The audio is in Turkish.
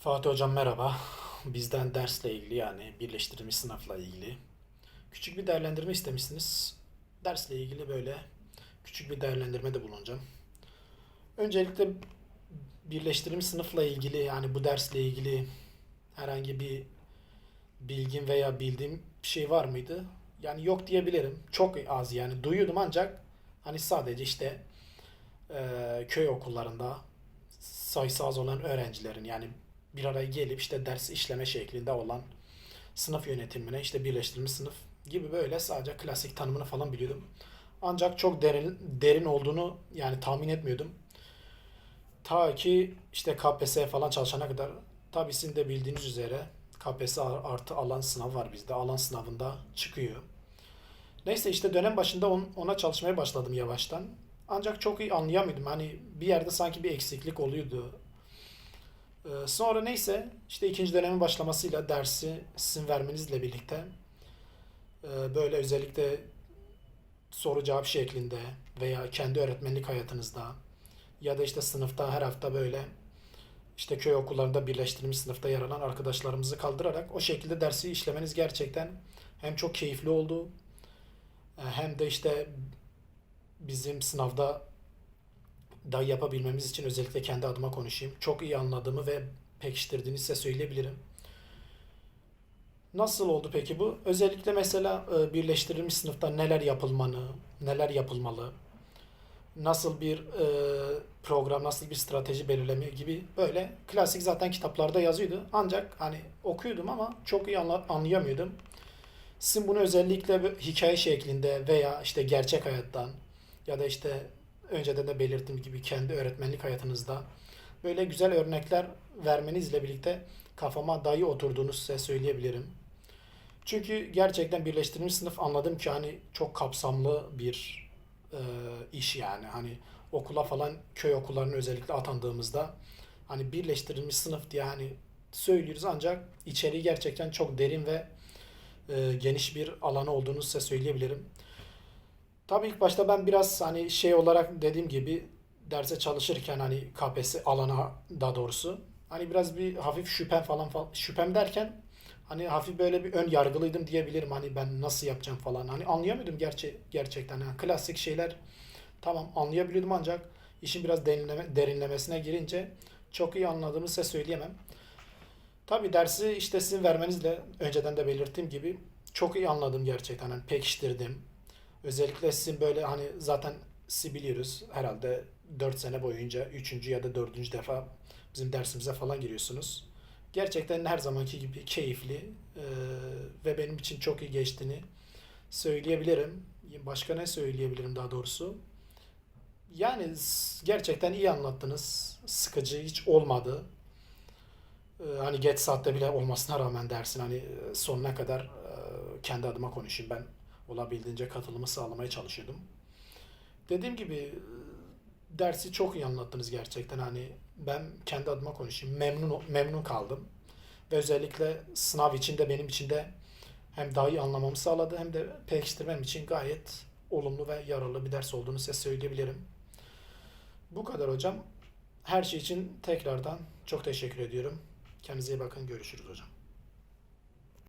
Fatih Hocam merhaba. Bizden dersle ilgili yani birleştirilmiş sınavla ilgili küçük bir değerlendirme istemişsiniz. Dersle ilgili böyle küçük bir değerlendirmede bulunacağım. Öncelikle birleştirilmiş sınıfla ilgili yani bu dersle ilgili herhangi bir bilgin veya bildiğim bir şey var mıydı? Yani yok diyebilirim. Çok az yani duyuyordum ancak hani sadece işte eee, köy okullarında sayısı az olan öğrencilerin yani bir araya gelip işte ders işleme şeklinde olan sınıf yönetimine işte birleştirilmiş sınıf gibi böyle sadece klasik tanımını falan biliyordum. Ancak çok derin derin olduğunu yani tahmin etmiyordum. Ta ki işte KPSS falan çalışana kadar tabii sizin de bildiğiniz üzere KPSS artı alan sınav var bizde. Alan sınavında çıkıyor. Neyse işte dönem başında on- ona çalışmaya başladım yavaştan. Ancak çok iyi anlayamıyordum. Hani bir yerde sanki bir eksiklik oluyordu. Ee, Sonra neyse işte ikinci dönemin başlamasıyla dersi sizin vermenizle birlikte e, böyle özellikle soru cevap şeklinde veya kendi öğretmenlik hayatınızda ya da işte sınıfta her hafta böyle işte köy okullarında birleştirilmiş sınıfta yer alan arkadaşlarımızı kaldırarak o şekilde dersi işlemeniz gerçekten hem çok keyifli oldu e, hem de işte bizim sınavda da yapabilmemiz için özellikle kendi adıma konuşayım. Çok iyi anladığımı ve pekiştirdiğini size söyleyebilirim. Nasıl oldu peki bu? Özellikle mesela e, birleştirilmiş sınıfta neler yapılmalı, neler yapılmalı, nasıl bir e, program, nasıl bir strateji belirleme gibi böyle klasik zaten kitaplarda yazıyordu. Ancak hani okuyordum ama çok iyi anla- anlayamıyordum. Sizin bunu özellikle hikaye şeklinde veya işte gerçek hayattan ya da işte önceden de belirttiğim gibi kendi öğretmenlik hayatınızda böyle güzel örnekler vermenizle birlikte kafama dayı oturduğunu size söyleyebilirim. Çünkü gerçekten birleştirilmiş sınıf anladım ki hani çok kapsamlı bir e, iş yani. Hani okula falan köy okullarına özellikle atandığımızda hani birleştirilmiş sınıf diye hani söylüyoruz ancak içeriği gerçekten çok derin ve e, geniş bir alanı olduğunu size söyleyebilirim. Tabii ilk başta ben biraz hani şey olarak dediğim gibi derse çalışırken hani KPSS alana daha doğrusu hani biraz bir hafif şüphem falan şüphem derken hani hafif böyle bir ön yargılıydım diyebilirim hani ben nasıl yapacağım falan hani anlayamıyordum gerçi gerçekten yani klasik şeyler tamam anlayabiliyordum ancak işin biraz derinleme, derinlemesine girince çok iyi anladığımı size söyleyemem. Tabii dersi işte sizin vermenizle önceden de belirttiğim gibi çok iyi anladım gerçekten. Hani pekiştirdim. Özellikle sizin böyle hani zaten sizi biliyoruz herhalde 4 sene boyunca üçüncü ya da dördüncü defa bizim dersimize falan giriyorsunuz. Gerçekten her zamanki gibi keyifli e, ve benim için çok iyi geçtiğini söyleyebilirim. Başka ne söyleyebilirim daha doğrusu? Yani gerçekten iyi anlattınız. Sıkıcı hiç olmadı. Ee, Hani geç saatte bile olmasına rağmen dersin hani sonuna kadar e, kendi adıma konuşayım ben olabildiğince katılımı sağlamaya çalışıyordum. Dediğim gibi e, dersi çok iyi anlattınız gerçekten hani ben kendi adıma konuşayım memnun memnun kaldım ve özellikle sınav için de benim için de hem daha iyi anlamamı sağladı hem de pekiştirmem için gayet olumlu ve yararlı bir ders olduğunu size söyleyebilirim. Bu kadar hocam. Her şey için tekrardan çok teşekkür ediyorum. Kendinize iyi bakın. Görüşürüz hocam.